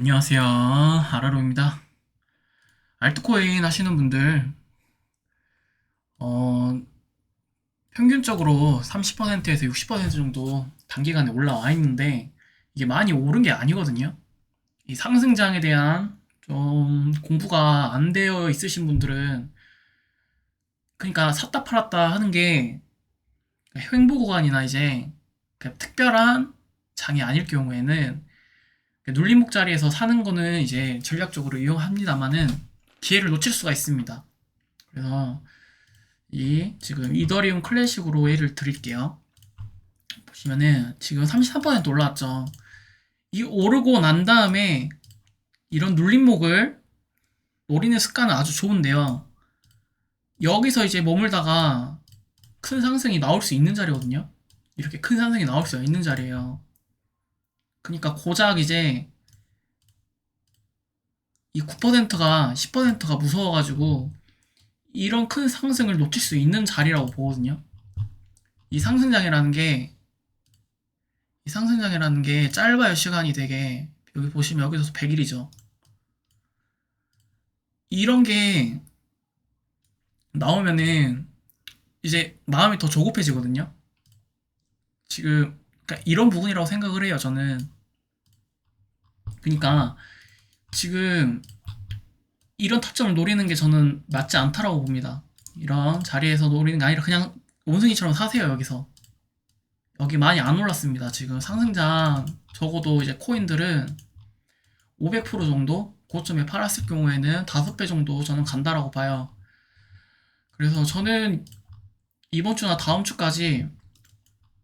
안녕하세요. 아라로입니다. 알트코인 하시는 분들, 어, 평균적으로 30%에서 60% 정도 단기간에 올라와 있는데, 이게 많이 오른 게 아니거든요. 이 상승장에 대한 좀 공부가 안 되어 있으신 분들은, 그러니까 샀다 팔았다 하는 게 횡보 구간이나 이제 그 특별한 장이 아닐 경우에는 눌림목 자리에서 사는 거는 이제 전략적으로 이용합니다만은 기회를 놓칠 수가 있습니다. 그래서 이 지금 이더리움 클래식으로 예를 드릴게요. 보시면은 지금 33% 올라왔죠. 이 오르고 난 다음에 이런 눌림목을 노리는 습관은 아주 좋은데요. 여기서 이제 머물다가 큰 상승이 나올 수 있는 자리거든요. 이렇게 큰 상승이 나올 수 있는 자리예요. 그러니까 고작 이제 이 9%가 10%가 무서워가지고 이런 큰 상승을 놓칠 수 있는 자리라고 보거든요. 이 상승장이라는 게, 이 상승장이라는 게 짧아요, 시간이 되게. 여기 보시면 여기서 100일이죠. 이런 게 나오면은 이제 마음이 더 조급해지거든요. 지금 그러니까 이런 부분이라고 생각을 해요, 저는. 그러니까 지금 이런 타점을 노리는 게 저는 맞지 않다라고 봅니다. 이런 자리에서 노리는 게 아니라 그냥 원숭이처럼 사세요, 여기서. 여기 많이 안 올랐습니다. 지금 상승장 적어도 이제 코인들은 500% 정도 고점에 팔았을 경우에는 5배 정도 저는 간다라고 봐요. 그래서 저는 이번 주나 다음 주까지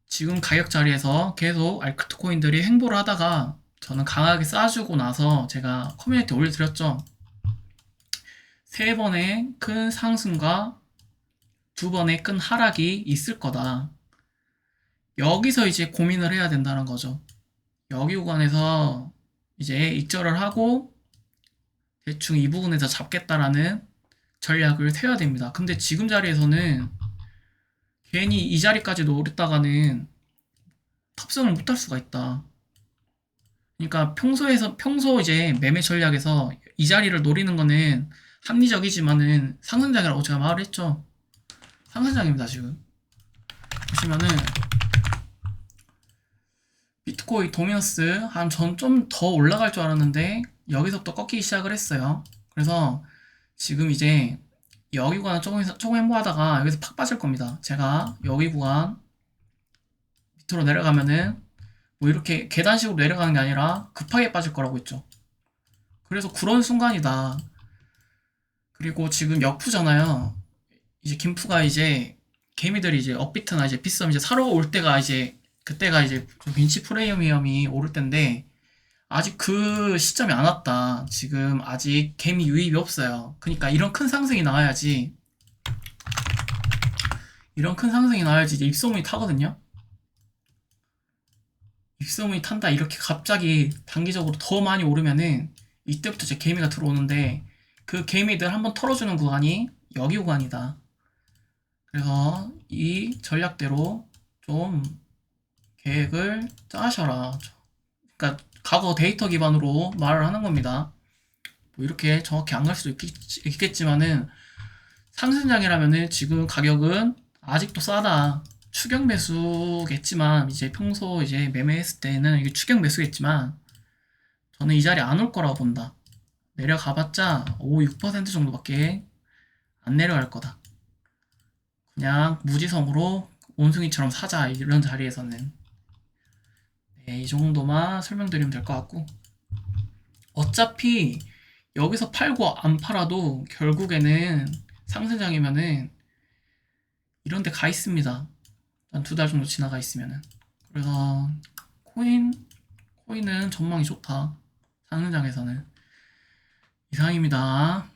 지금 가격 자리에서 계속 알크트 코인들이 행보를 하다가 저는 강하게 쏴주고 나서 제가 커뮤니티 올려드렸죠. 세 번의 큰 상승과 두 번의 큰 하락이 있을 거다. 여기서 이제 고민을 해야 된다는 거죠. 여기 구간에서 이제 익절을 하고 대충 이 부분에서 잡겠다라는 전략을 세워야 됩니다. 근데 지금 자리에서는 괜히 이 자리까지 노렸다가는 탑승을 못할 수가 있다. 그러니까 평소에서 평소 이제 매매 전략에서 이 자리를 노리는 거는 합리적이지만은 상승장이라고 제가 말을 했죠. 상승장입니다 지금. 보시면은 비트코인 도미너스 한 전 좀 더 올라갈 줄 알았는데 여기서부터 꺾이기 시작을 했어요. 그래서 지금 이제 여기 구간 조금 조금 행보하다가 여기서 팍 빠질 겁니다. 제가 여기 구간 밑으로 내려가면은 뭐 이렇게 계단식으로 내려가는 게 아니라 급하게 빠질 거라고 했죠. 그래서 그런 순간이다. 그리고 지금 역푸잖아요. 이제 김푸가 이제 개미들이 이제 업비트나 이제 비썸 이제 사러 올 때가 이제 그때가 이제 좀 빈치 프레미엄이 오를 때인데 아직 그 시점이 안 왔다. 지금 아직 개미 유입이 없어요. 그러니까 이런 큰 상승이 나와야지 이런 큰 상승이 나와야지 이제 입소문이 타거든요. 입소문이 탄다 이렇게 갑자기 단기적으로 더 많이 오르면은 이때부터 이제 개미가 들어오는데 그 개미들 한번 털어주는 구간이 여기 구간이다. 그래서 이 전략대로 좀 계획을 짜셔라. 그러니까 과거 데이터 기반으로 말을 하는 겁니다. 뭐 이렇게 정확히 안 갈 수도 있겠, 지만은 상승장이라면은 지금 가격은 아직도 싸다. 추격 매수겠지만 이제 평소 이제 매매했을 때는 이게 추격 매수겠지만 저는 이 자리 안 올 거라고 본다. 내려가봤자 5, 6% 정도밖에 안 내려갈 거다. 그냥 무지성으로 원숭이처럼 사자 이런 자리에서는 네, 이 정도만 설명드리면 될 것 같고 어차피 여기서 팔고 안 팔아도 결국에는 상승장이면은 이런 데 가 있습니다. 한 두 달 정도 지나가 있으면은. 그래서 코인 코인은 전망이 좋다. 상승장에서는 이상입니다.